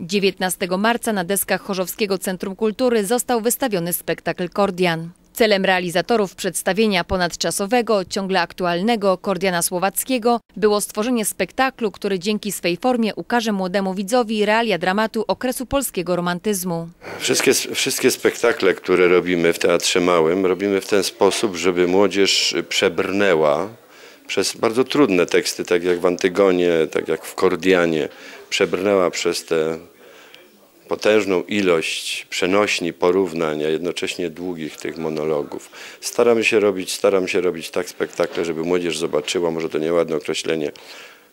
19 marca na deskach Chorzowskiego Centrum Kultury został wystawiony spektakl Kordian. Celem realizatorów przedstawienia ponadczasowego, ciągle aktualnego Kordiana Słowackiego było stworzenie spektaklu, który dzięki swej formie ukaże młodemu widzowi realia dramatu okresu polskiego romantyzmu. Wszystkie, wszystkie spektakle, które robimy w Teatrze Małym, robimy w ten sposób, żeby młodzież przebrnęła przez bardzo trudne teksty, tak jak w Antygonie, tak jak w Kordianie, przebrnęła przez tę potężną ilość przenośni, porównań, a jednocześnie długich tych monologów. Staramy się robić, staram się robić tak spektakle, żeby młodzież zobaczyła, może to nieładne określenie,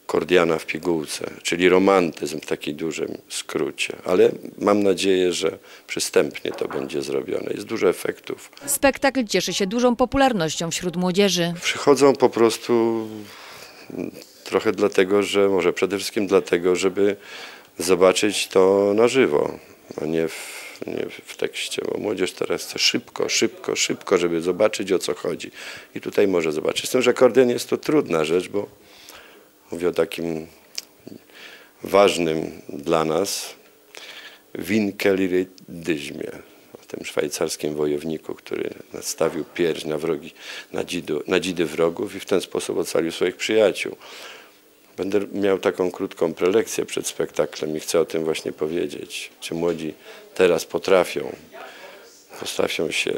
Kordiana w pigułce, czyli romantyzm w takim dużym skrócie. Ale mam nadzieję, że przystępnie to będzie zrobione. Jest dużo efektów. Spektakl cieszy się dużą popularnością wśród młodzieży. Przychodzą po prostu trochę dlatego, że może przede wszystkim dlatego, żeby zobaczyć to na żywo, a nie w, nie w tekście, bo młodzież teraz chce szybko, szybko, szybko, żeby zobaczyć o co chodzi. I tutaj może zobaczyć. Z tym, że akordeon jest to trudna rzecz, bo mówię o takim ważnym dla nas winkelirydyzmie, o tym szwajcarskim wojowniku, który nastawił pierś na, wrogi, na, dzidu, na dzidy wrogów i w ten sposób ocalił swoich przyjaciół. Będę miał taką krótką prelekcję przed spektaklem i chcę o tym właśnie powiedzieć. Czy młodzi teraz potrafią, potrafią się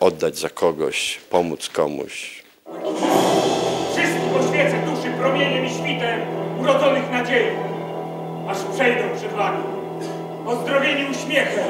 oddać za kogoś, pomóc komuś. Wszystkich oświecę promieniem i świtem urodzonych nadziei, aż przejdą przed wami, ozdrowieni uśmiechem,